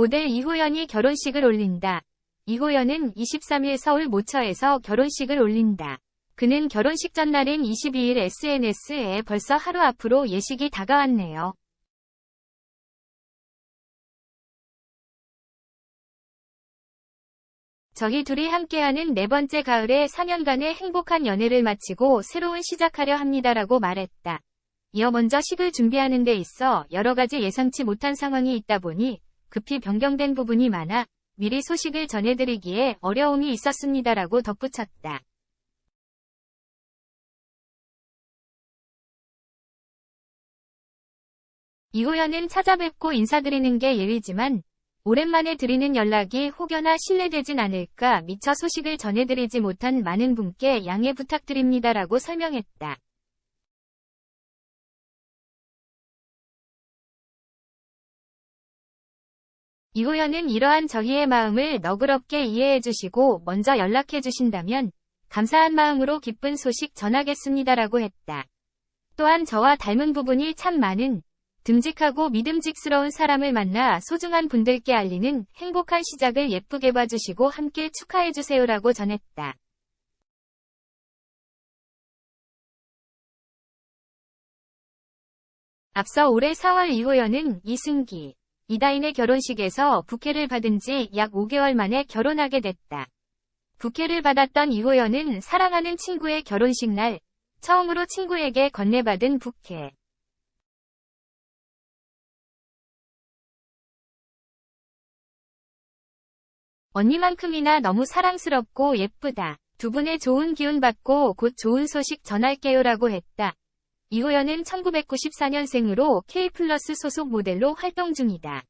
모델 이호연이 결혼식을 올린다. 이호연은 23일 서울 모처에서 결혼식을 올린다. 그는 결혼식 전날인 22일 SNS에 벌써 하루 앞으로 예식이 다가왔네요. 저희 둘이 함께하는 네 번째 가을에 4년간의 행복한 연애를 마치고 새로운 시작하려 합니다라고 말했다. 이어 먼저 식을 준비하는 데 있어 여러 가지 예상치 못한 상황이 있다 보니 급히 변경된 부분이 많아 미리 소식을 전해드리기에 어려움이 있었습니다라고 덧붙였다. 이호연은 찾아뵙고 인사드리는 게 예의지만 오랜만에 드리는 연락이 혹여나 실례되진 않을까 미처 소식을 전해드리지 못한 많은 분께 양해 부탁드립니다라고 설명했다. 이호연은 이러한 저희의 마음을 너그럽게 이해해 주시고 먼저 연락해 주신다면 감사한 마음으로 기쁜 소식 전하겠습니다라고 했다. 또한 저와 닮은 부분이 참 많은 듬직하고 믿음직스러운 사람을 만나 소중한 분들께 알리는 행복한 시작을 예쁘게 봐주시고 함께 축하해주세요라고 전했다. 앞서 올해 4월 이호연은 이승기, 이다인의 결혼식에서 부케를 받은 지 약 5개월 만에 결혼하게 됐다. 부케를 받았던 이호연은 사랑하는 친구의 결혼식 날 처음으로 친구에게 건네받은 부케. 언니만큼이나 너무 사랑스럽고 예쁘다. 두 분의 좋은 기운 받고 곧 좋은 소식 전할게요라고 했다. 이호연은 1994년생으로 K플러스 소속 모델로 활동 중이다.